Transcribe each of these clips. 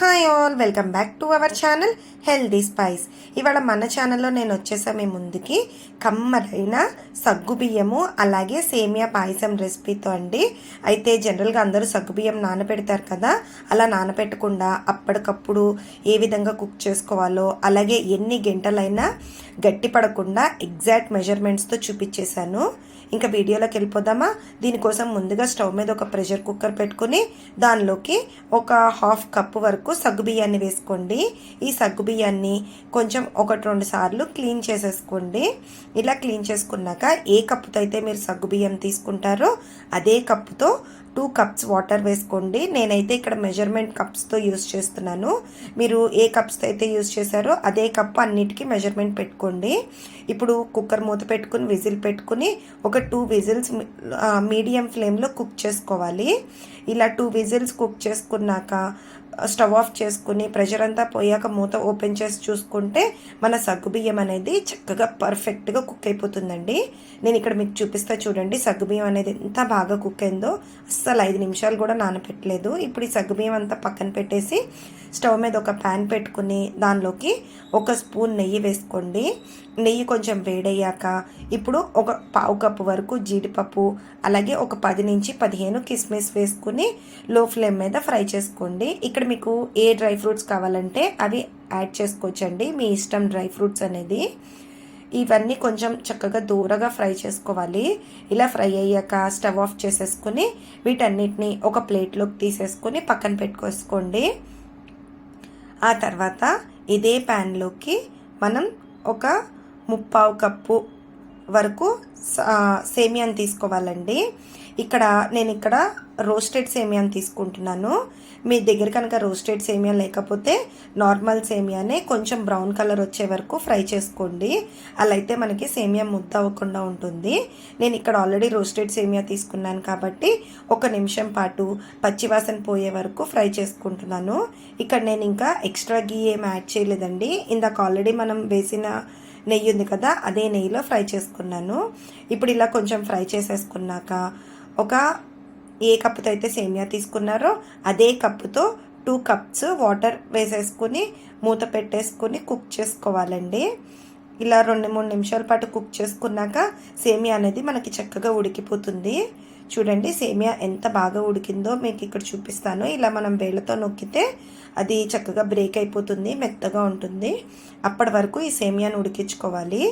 Hi all welcome back to our channel healthy spice ఇవాళ మన ఛానల్లో నేను వచ్చేసా మీ ముందుకి. కమ్మరైన సగ్గుబియ్యము అలాగే సేమియా పాయసం రెసిపీతో అండి. అయితే జనరల్గా అందరూ సగ్గుబియ్యం నానపెడతారు నానబెడతారు కదా అలా నానబెట్టకుండా అప్పటికప్పుడు ఏ విధంగా కుక్ చేసుకోవాలో అలాగే ఎన్ని గంటలైనా గట్టి పడకుండా ఎగ్జాక్ట్ మెజర్మెంట్స్తో చూపించేశాను. ఇంకా వీడియోలోకి వెళ్ళిపోదామా? దీనికోసం ముందుగా స్టవ్ మీద ఒక ప్రెషర్ కుక్కర్ పెట్టుకుని దానిలోకి ఒక హాఫ్ కప్ వరకు సగ్గు బియ్యాన్ని వేసుకోండి. ఈ సగ్గు బియ్యాన్ని కొంచెం ఒకటి రెండు సార్లు క్లీన్ చేసేసుకోండి. ఇలా క్లీన్ చేసుకున్నాక ఏ కప్పుతో అయితే మీరు సగ్గు బియ్యం తీసుకుంటారో అదే కప్పుతో టూ కప్స్ వాటర్ వేసుకోండి. నేనైతే ఇక్కడ మెజర్మెంట్ కప్స్తో యూస్ చేస్తున్నాను. మీరు ఏ కప్స్తో అయితే యూస్ చేశారో అదే కప్ అన్నిటికీ మెజర్మెంట్ పెట్టుకోండి. ఇప్పుడు కుక్కర్ మూత పెట్టుకుని విజిల్ పెట్టుకుని ఒక టూ విజిల్స్ మీడియం ఫ్లేమ్లో కుక్ చేసుకోవాలి. ఇలా టూ విజిల్స్ కుక్ చేసుకున్నాక స్టవ్ ఆఫ్ చేసుకుని ప్రెషర్ అంతా పోయాక మూత ఓపెన్ చేసి చూసుకుంటే మన సగ్గుబియ్యం అనేది చక్కగా పర్ఫెక్ట్గా కుక్ అయిపోతుందండి. నేను ఇక్కడ మీకు చూపిస్తా చూడండి. సగ్గుబియ్యం అనేది ఎంత బాగా కుక్ అయిందో అస్సలు ఐదు నిమిషాలు కూడా నానపెట్టలేదు. ఇప్పుడు ఈ సగ్గుబియ్యం అంతా పక్కన పెట్టేసి స్టవ్ మీద ఒక ప్యాన్ పెట్టుకుని దానిలోకి ఒక స్పూన్ నెయ్యి వేసుకోండి. నెయ్యి కొంచెం వేడయ్యాక ఇప్పుడు ఒక పావు కప్పు వరకు జీడిపప్పు అలాగే ఒక పది నుంచి పదిహేను కిస్మిస్ వేసుకుని లో ఫ్లేమ్ మీద ఫ్రై చేసుకోండి. ఇక్కడ మీకు ఏ డ్రై ఫ్రూట్స్ కావాలంటే అవి యాడ్ చేసుకోవచ్చండి. మీ ఇష్టం డ్రై ఫ్రూట్స్ అనేది. ఇవన్నీ కొంచెం చక్కగా దూరగా ఫ్రై చేసుకోవాలి. ఇలా ఫ్రై అయ్యాక స్టవ్ ఆఫ్ చేసేసుకుని వీటన్నిటిని ఒక ప్లేట్లోకి తీసేసుకొని పక్కన పెట్టుకోసుకోండి. ఆ తర్వాత ఇదే ప్యాన్లోకి మనం ఒక ముప్పావు కప్పు వరకు సేమియాని తీసుకోవాలండి. ఇక్కడ నేను ఇక్కడ రోస్టెడ్ సేమియాని తీసుకుంటున్నాను. మీ దగ్గర కనుక రోస్టెడ్ సేమియా లేకపోతే నార్మల్ సేమియానే కొంచెం బ్రౌన్ కలర్ వచ్చే వరకు ఫ్రై చేసుకోండి. అలా అయితే మనకి సేమియా ముద్ద అవ్వకుండా ఉంటుంది. నేను ఇక్కడ ఆల్రెడీ రోస్టెడ్ సేమియా తీసుకున్నాను కాబట్టి ఒక నిమిషం పాటు పచ్చివాసన పోయే వరకు ఫ్రై చేసుకుంటున్నాను. ఇక్కడ నేను ఇంకా ఎక్స్ట్రా గీ ఏం యాడ్ చేయలేదండి. ఇందాక ఆల్రెడీ మనం వేసిన నెయ్యి ఉంది కదా అదే నెయ్యిలో ఫ్రై చేసుకున్నాను. ఇప్పుడు ఇలా కొంచెం ఫ్రై చేసేసుకున్నాక ఒక ఏ కప్పుతో అయితే సేమియా తీసుకున్నారో అదే కప్పుతో టూ కప్స్ వాటర్ వేసేసుకుని మూత పెట్టేసుకుని కుక్ చేసుకోవాలండి. ఇలా రెండు మూడు నిమిషాల పాటు కుక్ చేసుకున్నాక సేమియా అనేది మనకి చక్కగా ఉడికిపోతుంది. చూడండి సేమియా ఎంత బాగా ఉడికిందో మీకు ఇక్కడ చూపిస్తాను. ఇలా మనం వేళ్ళతో నొక్కితే అది చక్కగా బ్రేక్ అయిపోతుంది మెత్తగా ఉంటుంది. అప్పటి వరకు ఈ సేమియాను ఉడికించుకోవాలి.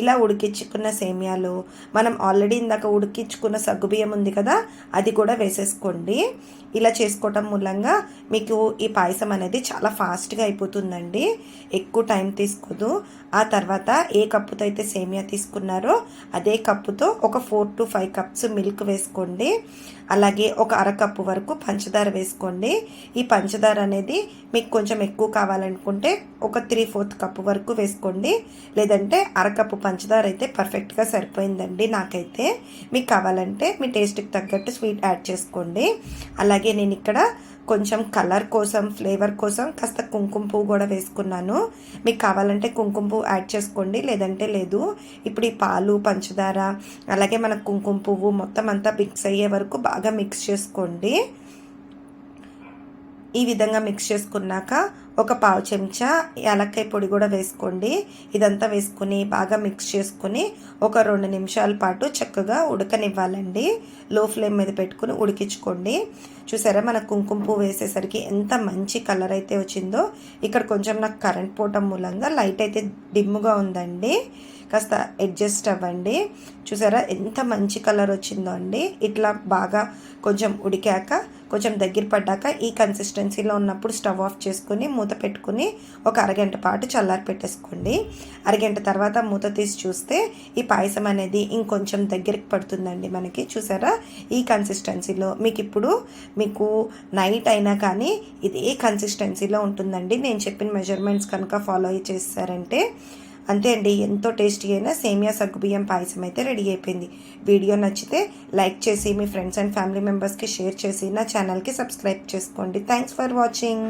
ఇలా ఉడికించుకున్న సేమియాలు మనం ఆల్రెడీ ఇందాక ఉడికించుకున్న సగ్గుబియ్యం ఉంది కదా అది కూడా వేసేసుకోండి. ఇలా చేసుకోవటం మూలంగా మీకు ఈ పాయసం అనేది చాలా ఫాస్ట్గా అయిపోతుందండి. ఎక్కువ టైం తీసుకోదు. ఆ తర్వాత ఏ కప్పుతో అయితే సేమియా తీసుకున్నారో అదే కప్పుతో ఒక four to five cups milk వేసుకోండి. వేసుకోండి. అలాగే ఒక అరకప్పు వరకు పంచదార వేసుకోండి. ఈ పంచదార అనేది మీకు కొంచెం ఎక్కువ కావాలనుకుంటే ఒక త్రీ ఫోర్త్ కప్పు వరకు వేసుకోండి. లేదంటే అరకప్పు పంచదార అయితే పర్ఫెక్ట్గా సరిపోయిందండి నాకైతే. మీకు కావాలంటే మీ టేస్ట్కి తగ్గట్టు స్వీట్ యాడ్ చేసుకోండి. అలాగే నేను ఇక్కడ కొంచెం కలర్ కోసం ఫ్లేవర్ కోసం కాస్త కుంకుమ పువ్వు కూడా వేసుకున్నాను. మీకు కావాలంటే కుంకుమ పువ్వు యాడ్ చేసుకోండి లేదంటే లేదు. ఇప్పుడు ఈ పాలు పంచదార అలాగే మన కుంకుమ పువ్వు మొత్తం అంతా మిక్స్ అయ్యే వరకు బాగా మిక్స్ చేసుకోండి. ఈ విధంగా మిక్స్ చేసుకున్నాక ఒక పావు చెంచా యాలక్కాయ పొడి కూడా వేసుకోండి. ఇదంతా వేసుకుని బాగా మిక్స్ చేసుకుని ఒక రెండు నిమిషాల పాటు చక్కగా ఉడకనివ్వాలండి. లో ఫ్లేమ్ మీద పెట్టుకుని ఉడికించుకోండి. చూసారా మన కుంకుమ పువ్వు వేసేసరికి ఎంత మంచి కలర్ అయితే వచ్చిందో. ఇక్కడ కొంచెం నాకు కరెంట్ పోవటం మూలంగా లైట్ అయితే డిమ్ముగా ఉందండి. కాస్త అడ్జస్ట్ అవ్వండి. చూసారా ఎంత మంచి కలర్ వచ్చిందో అండి. ఇట్లా బాగా కొంచెం ఉడికాక కొంచెం దగ్గర పడ్డాక ఈ కన్సిస్టెన్సీలో ఉన్నప్పుడు స్టవ్ ఆఫ్ చేసుకుని మూత పెట్టుకుని ఒక అరగంట పాటు చల్లారి పెట్టేసుకోండి. అరగంట తర్వాత మూత తీసి చూస్తే ఈ పాయసం అనేది ఇంకొంచెం దగ్గరికి పడుతుందండి మనకి. చూసారా? ఈ కన్సిస్టెన్సీలో మీకు ఇప్పుడు మీకు నైట్ అయినా కానీ ఇదే కన్సిస్టెన్సీలో ఉంటుందండి. నేను చెప్పిన మెజర్మెంట్స్ కనుక ఫాలో చేస్తారంటే అంతే అండి ఎంతో టేస్టీ అయిన సేమియా సగ్గుబియ్యం పాయసం అయితే రెడీ అయిపోయింది. వీడియో నచ్చితే లైక్ చేసి మీ ఫ్రెండ్స్ అండ్ ఫ్యామిలీ మెంబర్స్కి షేర్ చేసి నా ఛానల్కి సబ్స్క్రైబ్ చేసుకోండి. Thanks for watching.